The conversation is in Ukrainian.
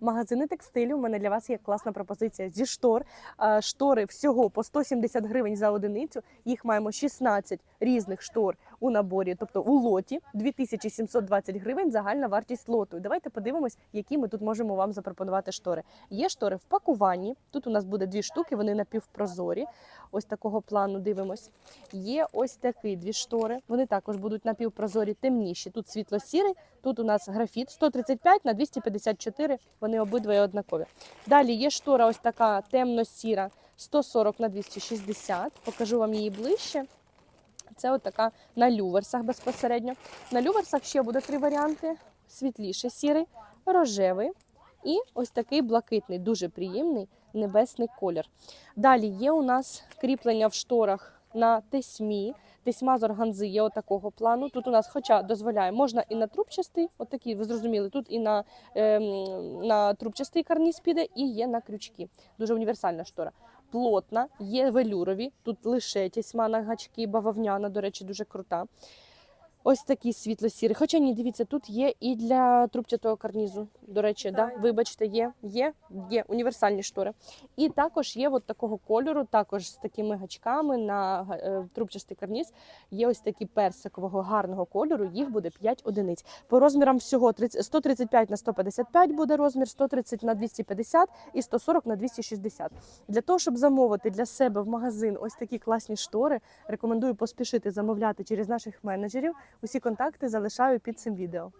Магазини текстилю. У мене для вас є класна пропозиція зі штор. Е, Штори всього по 170 гривень за одиницю. Їх маємо 16 різних штор у наборі, тобто у лоті 2720 гривень загальна вартість лоту. Давайте подивимось, які ми тут можемо вам запропонувати штори. Є штори в пакуванні. Тут у нас буде дві штуки, вони напівпрозорі. Ось такого плану дивимось. Є ось такі дві штори. Вони також будуть напівпрозорі, темніші. Тут світло-сірий, тут у нас графіт 135 на 254. Вони обидва однакові. Далі є штора, ось така темно-сіра, 140 на 260. Покажу вам її ближче. Це от на люверсах безпосередньо. На люверсах ще буде три варіанти: світліший сірий, рожевий і ось такий блакитний, дуже приємний небесний колір. Далі є у нас кріплення в шторах на тесьмі. Тесьма з органзи є отакого плану. Тут у нас, хоча дозволяє, можна і на трубчастий, отакий, ви зрозуміли, тут і на, ем, на трубчастий карніз піде, і є на крючки. Дуже універсальна штора. Плотна, є велюрові, тут лише тісьма на гачки, бавовняна, до речі, дуже крута. Ось такі світло-сірі. Хоча ні, дивіться, тут є і для трубчатого карнізу. До речі, да, вибачте, є, є, є універсальні штори. І також є от такого кольору, також з такими гачками на е, трубчастий карніз. Є ось такі персикового гарного кольору. Їх буде 5 одиниць. По розмірам всього 30, 135 на 155 буде розмір, 130 на 250 і 140 на 260. Для того, щоб замовити для себе в магазин ось такі класні штори, рекомендую поспішити замовляти через наших менеджерів. Усі контакти залишаю під цим відео.